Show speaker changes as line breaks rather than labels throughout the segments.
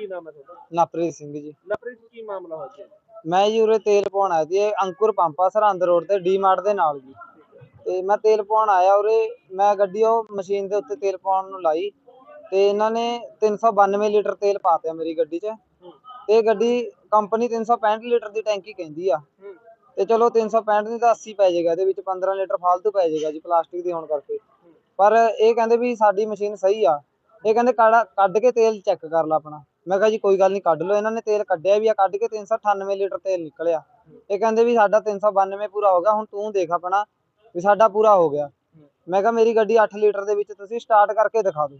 ਕੀ ਨਾਮ ਹੈ ਤੁਹਾਡਾ?
ਨਪ੍ਰੀਤ ਸਿੰਘ ਜੀ।
ਕੀ ਮਾਮਲਾ ਹੋਇਆ ਜੀ?
ਮੈਂ ਜੀ ਉਰੇ ਤੇਲ ਪਵਾਉਣ ਆਇਆ ਸੀ ਇਹ ਅੰਕੁਰ ਪੰਪ ਆ ਸਰਹੰਦ ਰੋਡ ਤੇ ਡੀਮਾਰਟ ਦੇ ਨਾਲ ਜੀ। ਤੇ ਮੈਂ ਤੇਲ ਪਵਾਉਣ ਆਇਆ ਉਰੇ ਮੈਂ ਗੱਡੀ ਉਹ ਮਸ਼ੀਨ ਦੇ ਉੱਤੇ ਤੇਲ ਪਾਉਣ ਨੂੰ ਲਾਈ ਤੇ ਇਹਨਾਂ ਨੇ 392 ਲੀਟਰ ਤੇਲ ਪਾਤਿਆ ਮੇਰੀ ਗੱਡੀ 'ਚ। ਤੇ ਗੱਡੀ ਕੰਪਨੀ 365 ਲੀਟਰ ਦੀ ਟੈਂਕੀ ਕਹਿੰਦੀ ਆ।
ਹੂੰ।
ਤੇ ਚਲੋ 365 ਨਹੀਂ ਤਾਂ 80 ਪੈ ਜਾਏਗਾ ਇਹਦੇ ਵਿੱਚ 15 ਲੀਟਰ ਫालतू ਪੈ ਜਾਏਗਾ ਜੀ ਪਲਾਸਟਿਕ ਦੀ ਹੋਣ ਕਰਕੇ। ਪਰ ਇਹ ਕਹਿੰਦੇ ਵੀ ਸਾਡੀ ਮਸ਼ੀਨ ਸਹੀ ਆ। ਇਹ ਕਹਿੰਦੇ ਕਾੜਾ ਕੱਢ ਕੇ ਤੇਲ ਚੈੱਕ ਕਰ ਲਾ ਆਪਣਾ। ਮੈਂ ਕਿਹਾ ਜੀ ਕੋਈ ਗੱਲ ਨਹੀਂ ਕੱਢ ਲਓ ਇਹਨਾਂ ਨੇ ਤੇਲ ਕੱਢਿਆ ਵੀ ਆ ਕੱਢ ਕੇ 398 ਲੀਟਰ ਤੇਲ ਨਿਕਲਿਆ। ਇਹ ਕਹਿੰਦੇ ਵੀ ਸਾਡਾ 392 ਪੂਰਾ ਹੋ ਗਿਆ ਹੁਣ ਤੂੰ ਦੇਖ ਆਪਣਾ ਵੀ ਸਾਡਾ ਪੂਰਾ ਹੋ ਗਿਆ। ਮੈਂ ਕਿਹਾ ਮੇਰੀ ਗੱਡੀ 8 ਲੀਟਰ ਦੇ ਵਿੱਚ ਤੁਸੀਂ ਸਟਾਰਟ ਕਰਕੇ ਦਿਖਾ ਦਿਓ।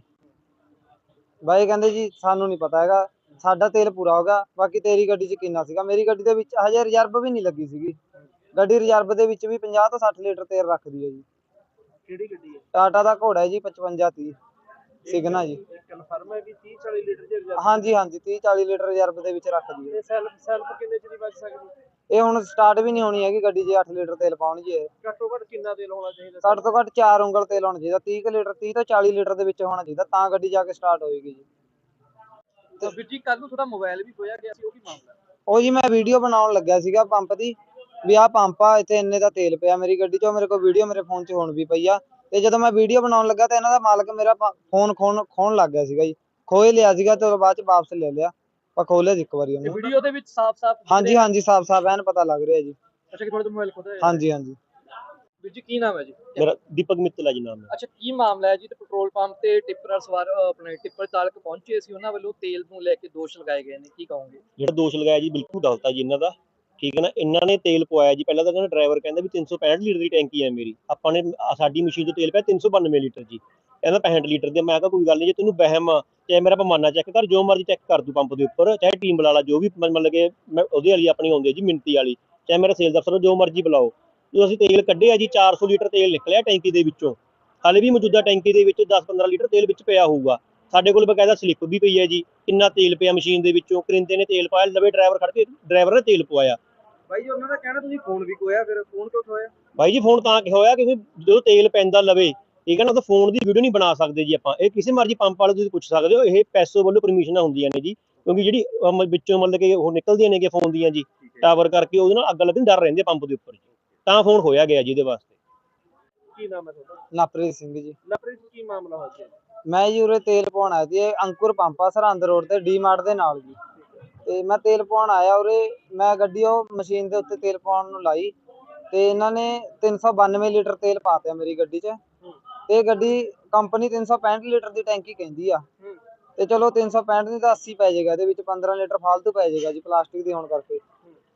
ਬਾਈ ਕਹਿੰਦੇ ਜੀ ਸਾਨੂੰ ਨਹੀਂ ਪਤਾ ਹੈਗਾ ਸਾਡਾ ਤੇਲ ਪੂਰਾ ਹੋ ਗਿਆ ਬਾਕੀ ਤੇਰੀ ਗੱਡੀ 'ਚ ਕਿੰਨਾ ਸੀਗਾ? ਮੇਰੀ ਗੱਡੀ ਦੇ ਵਿੱਚ ਹਜੇ ਰਿਜ਼ਰਵ ਵੀ ਨਹੀਂ ਲੱਗੀ ਸੀਗੀ। ਗੱਡੀ ਰਿਜ਼ਰਵ ਦੇ ਵਿੱਚ ਵੀ 50 ਤੋਂ 60 ਲੀਟਰ ਤੇਲ ਰੱਖਦੀ ਹੈ ਜੀ।
ਕਿਹੜੀ ਗੱਡੀ ਹੈ?
ਟਾਟਾ ਦਾ ਘੋੜਾ ਹੈ ਜੀ 55 30 ਸਿਗਨਾ ਜੀ।
ਕਨਫਰਮ ਹੈ ਕਿ 30 40 ਲੀਟਰ ਦੀ ਰਿਜ਼ਰਵ
ਹਾਂਜੀ ਹਾਂਜੀ 30 40 ਲੀਟਰ ਰਿਜ਼ਰਵ ਦੇ ਵਿੱਚ ਰੱਖਦੀ ਹੈ
ਇਹ ਸੈਲਫ ਸੈਲਫ ਕਿੰਨੇ ਚ ਦੀ ਬਚ ਸਕਦੀ?
ਇਹ ਹੁਣ ਸਟਾਰਟ ਵੀ ਨਹੀਂ ਹੋਣੀ ਹੈਗੀ ਗੱਡੀ ਜੇ 8 ਲੀਟਰ ਤੇਲ ਪਾਉਣ ਜੀ।
ਘੱਟੋ ਘੱਟ ਕਿੰਨਾ ਤੇਲ ਹੋਣਾ ਚਾਹੀਦਾ
ਘੱਟ ਤੋਂ ਘੱਟ 4 ਉਂਗਲ ਤੇਲ ਹੋਣਾ ਚਾਹੀਦਾ। 30 ਕੁ ਲੀਟਰ 30 ਤੋਂ 40 ਲੀਟਰ ਦੇ ਵਿੱਚ ਹੋਣਾ ਚਾਹੀਦਾ ਤਾਂ ਗੱਡੀ ਜਾ ਕੇ ਸਟਾਰਟ ਹੋਏਗੀ ਜੀ।
ਤੇ ਵੀਰ ਜੀ ਕੱਲ ਨੂੰ ਤੁਹਾਡਾ ਮੋਬਾਈਲ ਵੀ ਖੋਇਆ ਗਿਆ ਸੀ ਉਹ ਕੀ ਮਾਮਲਾ
ਉਹ ਜੀ ਮੈਂ ਵੀਡੀਓ ਬਣਾਉਣ ਲੱਗਿਆ ਸੀਗਾ ਪੰਪ ਦੀ ਵੀ ਆਹ ਪੰਪ ਆ ਇੱਥੇ ਇੰਨੇ ਦਾ ਤੇਲ ਪਿਆ ਮੇਰੀ ਗੱਡੀ 'ਚ ਉਹ ਮੇਰੇ ਕੋਲ ਵੀਡੀਓ ਮੇਰੇ ਫੋਨ 'ਚ ਹੁਣ ਵੀ ਪਈ ਆ। ਤੇ ਜਦੋਂ ਮੈਂ ਵੀਡੀਓ ਬਣਾਉਣ ਲੱਗਾ ਤਾਂ ਇਹਨਾਂ ਦਾ ਮਾਲਕ ਮੇਰਾ ਫੋਨ ਖੋਣ ਖੋਣ ਲੱਗ ਗਿਆ ਸੀਗਾ ਜੀ। ਖੋਏ ਲਿਆ ਸੀਗਾ ਤੇ ਬਾਅਦ 'ਚ ਵਾਪਸ ਲੈ ਲਿਆ। ਪਰ ਖੋਲਿਆ ਸੀ ਇੱਕ ਵਾਰੀ ਉਹਨੇ।
ਵੀਡੀਓ ਦੇ ਵਿੱਚ ਸਾਫ਼-ਸਾਫ਼
ਹਾਂਜੀ ਹਾਂਜੀ ਸਾਫ਼ ਸਾਫ਼ ਐਨ ਪਤਾ ਲੱਗ ਰਿਹਾ ਜੀ।
ਅੱਛਾ ਕਿ ਤੁਹਾਡੇ ਤੋਂ ਮੋਬਾਈਲ ਖੋਦਾ
ਹਾਂਜੀ ਹਾਂਜੀ।
ਵੀਰ ਜੀ ਕੀ ਨਾਮ ਹੈ ਜੀ?
ਮੇਰਾ ਦੀਪਕ ਮਿੱਤਲ ਹੈ ਜੀ ਨਾਮ ਹੈ
ਅੱਛਾ ਕੀ ਮਾਮਲਾ ਹੈ ਜੀ? ਤੇ ਪੈਟਰੋਲ ਪੰਪ ਤੇ ਟਿੱਪਰ ਸਵਾਰ ਆਪਣੇ ਟਿੱਪਰ ਚਾਲਕ ਪਹੁੰਚੇ ਸੀ। ਉਹਨਾਂ ਵੱਲੋਂ ਤੇਲ ਨੂੰ ਲੈ ਕੇ ਦੋਸ਼ ਲਗਾਏ ਗਏ ਨੇ। ਕੀ ਕਹੋਗੇ?
ਜਿਹੜਾ ਦੋਸ਼ ਲਗਾਇਆ ਜੀ ਬਿਲਕੁਲ ਗਲਤ ਹੈ ਜੀ ਇਹਨਾਂ ਦਾ। ਠੀਕ ਹੈ ਨਾ ਇਹਨਾਂ ਨੇ ਤੇਲ ਪਵਾਇਆ ਜੀ ਪਹਿਲਾਂ ਤਾਂ ਕਹਿੰਦਾ ਡਰਾਈਵਰ ਕਹਿੰਦਾ ਵੀ 365 ਲੀਟਰ ਦੀ ਟੈਂਕੀ ਹੈ ਮੇਰੀ ਆਪਾਂ ਨੇ ਸਾਡੀ ਮਸ਼ੀਨ 'ਚ ਤੇਲ ਪਿਆ 392 ਲੀਟਰ ਜੀ ਕਹਿੰਦਾ 65 ਲੀਟਰ ਦੀ ਮੈਂ ਕਿਹਾ ਕੋਈ ਗੱਲ ਨਹੀਂ ਜੇ ਤੈਨੂੰ ਵਹਿਮ ਆ, ਚਾਹੇ ਮੇਰਾ ਪਮਾਨਾ ਚੈੱਕ ਕਰ ਜੋ ਮਰਜ਼ੀ ਚੈੱਕ ਕਰ ਦੂ ਪੰਪ ਦੇ ਉੱਪਰ ਚਾਹੇ ਟੀਮ ਬੁਲਾ ਲਾ ਜੋ ਵੀ ਮਤਲਬ ਕਿ ਮੈਂ ਉਹਦੇ ਵਾਲੀ ਆਪਣੀ ਆਉਂਦੀ ਹੈ ਜੀ ਮਿੰਤੀ ਵਾਲੀ ਚਾਹੇ ਮੇਰਾ ਸੇਲ ਦਫਤਰ ਜੋ ਮਰਜ਼ੀ ਬੁਲਾਓ ਜਦੋਂ ਅਸੀਂ ਤੇਲ ਕੱਢਿਆ ਜੀ 400 ਲੀਟਰ ਤੇਲ ਨਿਕਲਿਆ ਟੈਂਕੀ ਦੇ ਵਿੱਚੋਂ ਹਾਲੇ ਵੀ ਮੌਜੂਦਾ ਟੈਂਕੀ ਦੇ ਵਿੱਚ 10-15 ਲੀਟਰ ਤੇਲ ਵਿੱਚ ਪਿਆ ਹੋਊਗਾ ਸਾਡੇ ਕੋਲ ਬਕਾਇਦਾ ਸਲਿੱਪ ਵੀ ਪਈ ਹੈ ਜੀ ਕਿੰਨਾ ਤੇਲ ਪਿਆ ਮਸ਼ੀਨ ਦੇ ਵਿੱਚੋਂ ਕਰਿੰਦੇ ਨੇ ਤੇਲ ਪਾਇਆ ਲਵੇ ਡਰਾਈਵਰ ਖੜ ਕੇ ਡਰਾਈਵਰ ਨੇ ਤੇਲ ਪਵਾਇਆ
ਬਾਈ ਉਹਨਾਂ ਦਾ ਕਹਿਣਾ ਤੁਸੀਂ ਫੋਨ ਵੀ ਖੋਇਆ ਫਿਰ ਫੋਨ ਕਿਉਂ ਖੋਇਆ
ਬਾਈ ਜੀ ਫੋਨ ਤਾਂ ਕਿ ਹੋਇਆ ਕਿਉਂਕਿ ਜਦੋਂ ਤੇਲ ਪੈਂਦਾ ਲਵੇ ਠੀਕ ਹੈ ਨਾ ਤਾਂ ਫੋਨ ਦੀ ਵੀਡੀਓ ਨਹੀਂ ਬਣਾ ਸਕਦੇ ਜੀ ਆਪਾਂ। ਇਹ ਕਿਸੇ ਮਰਜ਼ੀ ਪੰਪ ਵਾਲੇ ਤੁਸੀਂ ਪੁੱਛ ਸਕਦੇ ਹੋ ਇਹ ਪੈਸੋ ਵੱਲੋਂ ਪਰਮਿਸ਼ਨਾਂ ਹੁੰਦੀਆਂ ਨੇ ਜੀ। ਕਿਉਂਕਿ ਜਿਹੜੀ ਅਮ, ਵਿੱਚੋਂ ਮਤਲਬ ਕਿ ਉਹ ਨਿਕਲਦੀਆਂ ਨੇਗੇ ਫੋਨ ਦੀਆਂ ਜੀ ਟਾਵਰ ਕਰਕੇ ਉਹਦੇ ਨਾਲ ਅੱਗ ਲੱਗਣ ਦੀ ਡਰ ਰਹਿੰਦੇ ਪੰਪ ਦੇ ਉੱਪਰ ਜੀ। ਤਾਂ ਫੋਨ ਹੋਇਆ ਗਿਆ ਜੀ ਇਹਦੇ ਵਾਸਤੇ।
ਕੀ ਨਾਮ ਹੈ ਤੁਹਾਡਾ?
ਨਪ੍ਰੀਤ ਸਿੰਘ ਜੀ।
ਲਵਪ੍ਰੀਤ ਕੀ ਮਾਮਲਾ ਹੋਇਆ ਜੀ?
ਮੈਂ ਜੀ ਉਰੇ ਤੇਲ ਪਵਾਉਣ ਆਇਆ ਸੀ ਇਹ ਅੰਕੁਰ ਪੰਪ ਆ ਸਰਹੰਦ ਰੋਡ ਤੇ ਡੀਮਾਰਟ ਦੇ ਨਾਲ ਜੀ। ਤੇ ਮੈਂ ਤੇਲ ਪਾਉਣ ਆਇਆ ਉਰੇ, ਮੈਂ ਗੱਡੀ ਉਹ ਮਸ਼ੀਨ ਦੇ ਉੱਤੇ ਤੇਲ ਪਾਉਣ ਨੂੰ ਲਾਈ ਤੇ ਇਹਨਾਂ ਨੇ 392 ਲੀਟਰ ਤੇਲ ਪਾਤਿਆ ਮੇਰੀ ਗੱਡੀ 'ਚ। ਤੇ ਗੱਡੀ ਕੰਪਨੀ 365 ਲੀਟਰ ਦੀ ਟੈਂਕੀ ਕਹਿੰਦੀ ਆ। ਤੇ ਚਲੋ 365 ਨਹੀਂ ਤਾਂ 80 ਪੈ ਜਾਏਗਾ, ਇਹਦੇ ਵਿੱਚ 15 ਲੀਟਰ ਫालतू ਪੈ ਜਾਏਗਾ ਜੀ ਪਲਾਸਟਿਕ ਦੀ ਹੋਣ ਕਰਕੇ।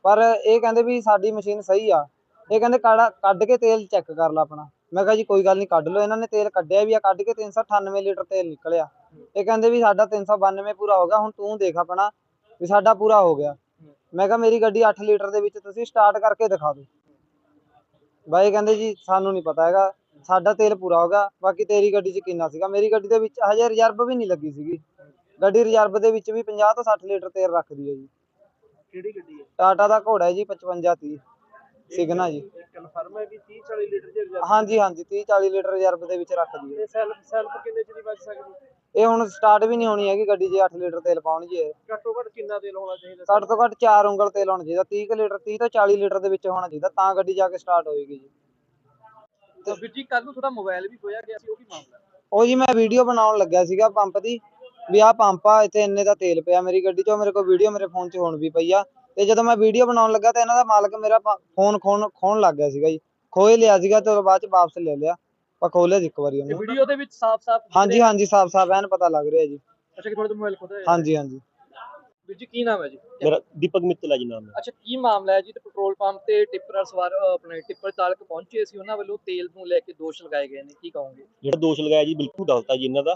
ਪਰ ਇਹ ਕਹਿੰਦੇ ਵੀ ਸਾਡੀ ਮਸ਼ੀਨ ਸਹੀ ਆ। ਇਹ ਕਹਿੰਦੇ ਕੱਢ ਕੇ ਤੇਲ ਚੈੱਕ ਕਰ ਲਾ ਆਪਣਾ। ਮੈਂ ਕਿਹਾ ਜੀ ਕੋਈ ਗੱਲ ਨਹੀਂ, ਕੱਢ ਲਓ। ਇਹਨਾਂ ਨੇ ਤੇਲ ਕੱਢਿਆ ਵੀ ਆ, ਕੱਢ ਕੇ 398 ਲੀਟਰ ਤੇਲ ਨਿਕਲਿਆ। ਇਹ ਕਹਿੰਦੇ ਵੀ ਸਾਡਾ 392 ਪੂਰਾ ਹੋ ਗਿਆ, ਹੁਣ ਤੂੰ ਦੇਖ ਆਪਣਾ ਵੀ ਸਾਡਾ ਪੂਰਾ ਹੋ ਗਿਆ। ਮੈਂ ਕਿਹਾ ਮੇਰੀ ਗੱਡੀ 8 ਲੀਟਰ ਦੇ ਵਿੱਚ ਤੁਸੀਂ ਸਟਾਰਟ ਕਰਕੇ ਦਿਖਾ ਦਿਓ। ਬਾਈ ਕਹਿੰਦੇ ਜੀ ਸਾਨੂੰ ਨਹੀਂ ਪਤਾ ਹੈਗਾ ਸਾਡਾ ਤੇਲ ਪੂਰਾ ਹੋ ਗਿਆ ਬਾਕੀ ਤੇਰੀ ਗੱਡੀ 'ਚ ਕਿੰਨਾ ਸੀਗਾ? ਮੇਰੀ ਗੱਡੀ ਦੇ ਵਿੱਚ ਹਜੇ ਰਿਜ਼ਰਵ ਵੀ ਨਹੀਂ ਲੱਗੀ ਸੀਗੀ। ਗੱਡੀ ਰਿਜ਼ਰਵ ਦੇ ਵਿੱਚ ਵੀ 50 ਤੋਂ 60 ਲੀਟਰ ਤੇਲ ਰੱਖਦੀ ਹੈ ਜੀ।
ਕਿਹੜੀ ਗੱਡੀ ਹੈ?
ਟਾਟਾ ਦਾ ਘੋੜਾ ਹੈ ਜੀ 55 30 ਸਿਗਨਾ ਜੀ।
ਕਨਫਰਮ ਹੈ ਕਿ 30 40 ਲੀਟਰ ਦੀ ਰਿਜ਼ਰਵ
ਹਾਂਜੀ ਹਾਂਜੀ 30 40 ਲੀਟਰ ਰਿਜ਼ਰਵ ਦੇ ਵਿੱਚ ਰੱਖਦੀ ਹੈ।
ਸੈਲਫ ਸੈਲਫ ਕਿੰਨੇ ਚ ਦੀ ਬਚ ਸਕਦੀ?
ਇਹ ਹੁਣ ਸਟਾਰਟ ਵੀ ਨਹੀਂ ਹੋਣੀ ਹੈਗੀ ਗੱਡੀ ਜੇ 8 ਲੀਟਰ ਤੇਲ ਪਾਉਣ ਜੀ
ਘੱਟੋ ਘੱਟ ਕਿੰਨਾ ਤੇਲ ਹੋਣਾ ਚਾਹੀਦਾ
ਘੱਟ ਤੋਂ ਘੱਟ 4 ਉਂਗਲ ਤੇਲ ਹੋਣਾ ਚਾਹੀਦਾ 30 ਕੁ ਲੀਟਰ 30 ਤੋਂ 40 ਲੀਟਰ ਦੇ ਵਿੱਚ ਹੋਣਾ ਚਾਹੀਦਾ ਤਾਂ ਗੱਡੀ ਜਾ ਕੇ ਸਟਾਰਟ ਹੋਏਗੀ ਜੀ।
ਤੇ ਵੀਰ ਜੀ ਕੱਲ ਨੂੰ ਤੁਹਾਡਾ ਮੋਬਾਈਲ ਵੀ ਖੋਇਆ ਗਿਆ ਸੀ ਉਹ ਕੀ ਮਾਮਲਾ?
ਉਹ ਜੀ ਮੈਂ ਵੀਡੀਓ ਬਣਾਉਣ ਲੱਗਿਆ ਸੀਗਾ ਪੰਪ ਦੀ ਵੀ ਆਹ ਪੰਪ ਆ ਇੱਥੇ ਇੰਨੇ ਦਾ ਤੇਲ ਪਿਆ ਮੇਰੀ ਗੱਡੀ 'ਚ ਮੇਰੇ ਕੋਲ ਵੀਡੀਓ ਮੇਰੇ ਫੋਨ 'ਚ ਹੁਣ ਵੀ ਪਈ ਆ। ਤੇ ਜਦੋਂ ਮੈਂ ਵੀਡੀਓ ਬਣਾਉਣ ਲੱਗਾ ਤਾਂ ਇਹਨਾਂ ਦਾ ਮਾਲਕ ਮੇਰਾ ਫੋਨ ਖੋਣ ਖੋਣ ਲੱਗ ਗਿਆ ਸੀਗਾ ਜੀ। ਖੋਏ ਲਿਆ ਸੀਗਾ ਤੇ ਬਾਅਦ 'ਚ ਵਾਪਸ ਲੈ ਲਿਆ। ਪਰ ਖੋਲਿਆ ਸੀ ਇੱਕ ਵਾਰੀ ਉਹਨੇ।
ਵੀਡੀਓ ਦੇ ਵਿੱਚ ਸਾਫ਼-ਸਾਫ਼
ਹਾਂਜੀ ਹਾਂਜੀ ਸਾਫ਼ ਸਾਫ਼ ਐਨ ਪਤਾ ਲੱਗ ਰਿਹਾ ਜੀ।
ਅੱਛਾ ਕਿ ਤੁਹਾਡੇ ਤੋਂ ਮੋਬਾਈਲ ਖੋਦਾ
ਹਾਂਜੀ ਹਾਂਜੀ।
ਵੀਰ ਜੀ ਕੀ ਨਾਮ ਹੈ ਜੀ?
ਮੇਰਾ ਦੀਪਕ ਮਿੱਤਲ ਹੈ ਜੀ ਨਾਮ ਹੈ
ਅੱਛਾ ਕੀ ਮਾਮਲਾ ਹੈ ਜੀ? ਤੇ ਪੈਟਰੋਲ ਪੰਪ ਤੇ ਟਿੱਪਰ ਸਵਾਰ ਅਹ ਆਪਣੇ ਟਿੱਪਰ ਚਾਲਕ ਪਹੁੰਚੇ ਸੀ। ਉਹਨਾਂ ਵੱਲੋਂ ਤੇਲ ਨੂੰ ਲੈ ਕੇ ਦੋਸ਼ ਲਗਾਏ ਗਏ ਨੇ। ਕੀ ਕਹੋਗੇ?
ਜਿਹੜਾ ਦੋਸ਼ ਲਗਾਇਆ ਜੀ ਬਿਲਕੁਲ ਗਲਤ ਹੈ ਜੀ ਇਹਨਾਂ ਦਾ।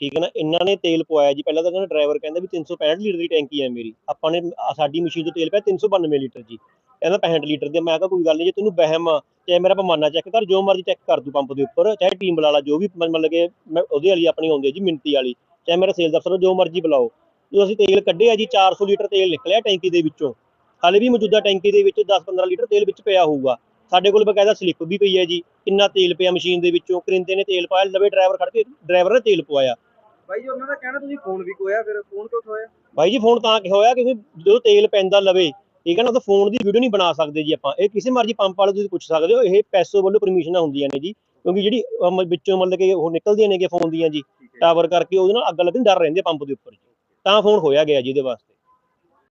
ਠੀਕ ਹੈ ਨਾ? ਇਹਨਾਂ ਨੇ ਤੇਲ ਪਵਾਇਆ ਜੀ। ਪਹਿਲਾਂ ਤਾਂ ਕਹਿੰਦਾ ਡਰਾਈਵਰ ਕਹਿੰਦਾ ਵੀ 365 ਲੀਟਰ ਦੀ ਟੈਂਕੀ ਹੈ ਮੇਰੀ। ਆਪਾਂ ਨੇ ਆ ਸਾਡੀ ਮਸ਼ੀਨ 'ਚ ਤੇਲ ਪਿਆ 392 ਲੀਟਰ ਜੀ। ਕਹਿੰਦਾ 65 ਲੀਟਰ ਦੇ। ਮੈਂ ਕਿਹਾ ਕੋਈ ਗੱਲ ਨਹੀਂ ਜੇ ਤੈਨੂੰ ਵਹਿਮ ਆ, ਚਾਹੇ ਮੇਰਾ ਪਮਾਨਾ ਚੈੱਕ ਕਰ ਜੋ ਮਰਜ਼ੀ ਚੈੱਕ ਕਰ ਦੂ ਪੰਪ ਦੇ ਉੱਪਰ ਚਾਹੇ ਟੀਮ ਵਾਲਾ ਜੋ ਵੀ ਮਤਲਬ ਕਿ ਮੈਂ ਉਹਦੇ ਵਾਲੀ ਆਪਣੀ ਆਉਂਦੀ ਹੈ ਜੀ ਮਿੰਤੀ ਵਾਲੀ ਚਾਹੇ ਮੇਰਾ ਸੇਲ ਦਫਤਰ ਜੋ ਮਰਜ਼ੀ ਬੁਲਾਓ। ਜਦੋਂ ਅਸੀਂ ਤੇਲ ਕੱਢਿਆ ਜੀ 400 ਲੀਟਰ ਤੇਲ ਨਿਕਲਿਆ ਟੈਂਕੀ ਦੇ ਵਿੱਚੋਂ। ਹਾਲੇ ਵੀ ਮੌਜੂਦਾ ਟੈਂਕੀ ਦੇ ਵਿੱਚ 10-15 ਲੀਟਰ ਤੇਲ ਵਿੱਚ ਪਿਆ ਹੋਊਗਾ। ਸਾਡੇ ਕੋਲ ਬਕਾਇਦਾ ਸਲਿੱਪ ਵੀ ਪਈ ਹੈ ਜੀ ਕਿੰਨਾ ਤੇਲ ਪਿਆ ਮਸ਼ੀਨ ਦੇ ਵਿੱਚੋਂ ਕਰਿੰਦੇ ਨੇ ਤੇਲ ਪਾਇਆ ਲਵੇ ਡਰਾਈਵਰ ਖੜ ਕੇ ਡਰਾਈਵਰ ਨੇ ਤੇਲ ਪਵਾਇਆ।
ਬਾਈ ਉਹਨਾਂ ਦਾ ਕਹਿਣਾ ਤੁਸੀਂ ਫੋਨ ਵੀ ਖੋਇਆ ਫਿਰ ਫੋਨ ਕਿਉਂ ਖੋਇਆ
ਭਾਈ ਜੀ ਫੋਨ ਤਾਂ ਕਿ ਹੋਇਆ ਕਿਉਂਕਿ ਜਦੋਂ ਤੇਲ ਪੈਂਦਾ ਲਵੇ ਠੀਕ ਹੈ ਨਾ ਤਾਂ ਫੋਨ ਦੀ ਵੀਡੀਓ ਨਹੀਂ ਬਣਾ ਸਕਦੇ ਜੀ ਆਪਾਂ। ਇਹ ਕਿਸੇ ਮਰਜ਼ੀ ਪੰਪ ਵਾਲੇ ਤੁਸੀਂ ਪੁੱਛ ਸਕਦੇ ਹੋ ਇਹ ਪੈਸੋ ਵੱਲੋਂ ਪਰਮਿਸ਼ਨਾਂ ਹੁੰਦੀਆਂ ਨੇ ਜੀ। ਕਿਉਂਕਿ ਜਿਹੜੀ ਵਿੱਚੋਂ ਮਤਲਬ ਕਿ ਉਹ ਨਿਕਲਦੀਆਂ ਨੇ ਕਿ ਫੋਨ ਦੀਆਂ ਜੀ ਟਾਵਰ ਕਰਕੇ ਉਹਦੇ ਨਾਲ ਅੱਗ ਲੱਗਣ ਡਰ ਰਹਿੰਦੇ ਪੰਪ ਦੇ ਉੱਪਰ ਜੀ। ਤਾਂ ਫੋਨ ਹੋਇਆ ਗਿਆ ਜੀ ਇਹਦੇ ਵਾਸਤੇ।